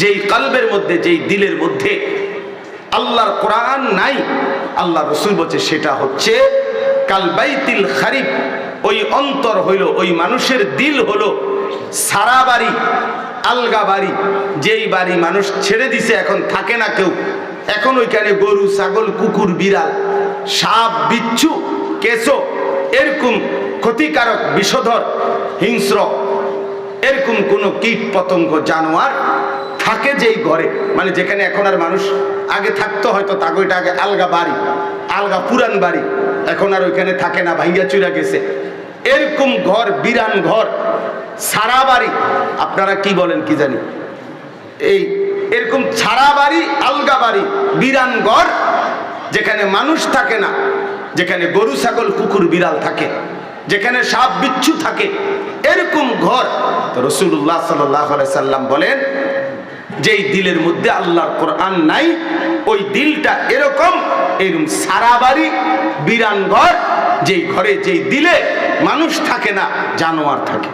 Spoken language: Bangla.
যেই কালবের মধ্যে, যেই দিলের মধ্যে আল্লাহর কোরআন নাই, আল্লাহ রসুল বলছে সেটা হচ্ছে কালবাইতিল খারিফ। ওই অন্তর হইল, ওই মানুষের দিল হলো সারা বাড়ি, আলগা বাড়ি। যেই বাড়ি মানুষ ছেড়ে দিছে, এখন থাকে না কেউ। এখন ওইখানে গরু, ছাগল, কুকুর, বিড়াল, সাপ, বিচ্ছু, কেঁচো, এরকম ক্ষতিকারক, বিষধর, হিংস্র, এরকম কোনো কীট পতঙ্গ জানোয়ার থাকে যেই ঘরে। মানে যেখানে এখন আর মানুষ আগে থাকতো হয়তো তাকে ওইটা আগে আলগা বাড়ি, আলগা পুরান বাড়ি। এখন আর ওইখানে থাকে না, ভাইয়া চুরা গেছে। এরকম ঘর, বিরান ঘর সারা বাড়ি। আপনারা কি বলেন কি জানি? এই এরকম ছাড়া বাড়ি, আলগা বাড়ি, বিরান ঘর, যেখানে মানুষ থাকে না, যেখানে গরু, ছাগল, কুকুর, বিড়াল থাকে, যেখানে সাপ, বিচ্ছু থাকে, এরকম ঘর। রসুল্লাহ সাল্লাম বলেন যেই দিলের মধ্যে আল্লাহর কোরআন নাই, ওই দিলটা এরকম এরকম সারা বাড়ি, বিরান ঘর, যেই ঘরে যেই দিলে মানুষ থাকে না, জানোয়ার থাকে।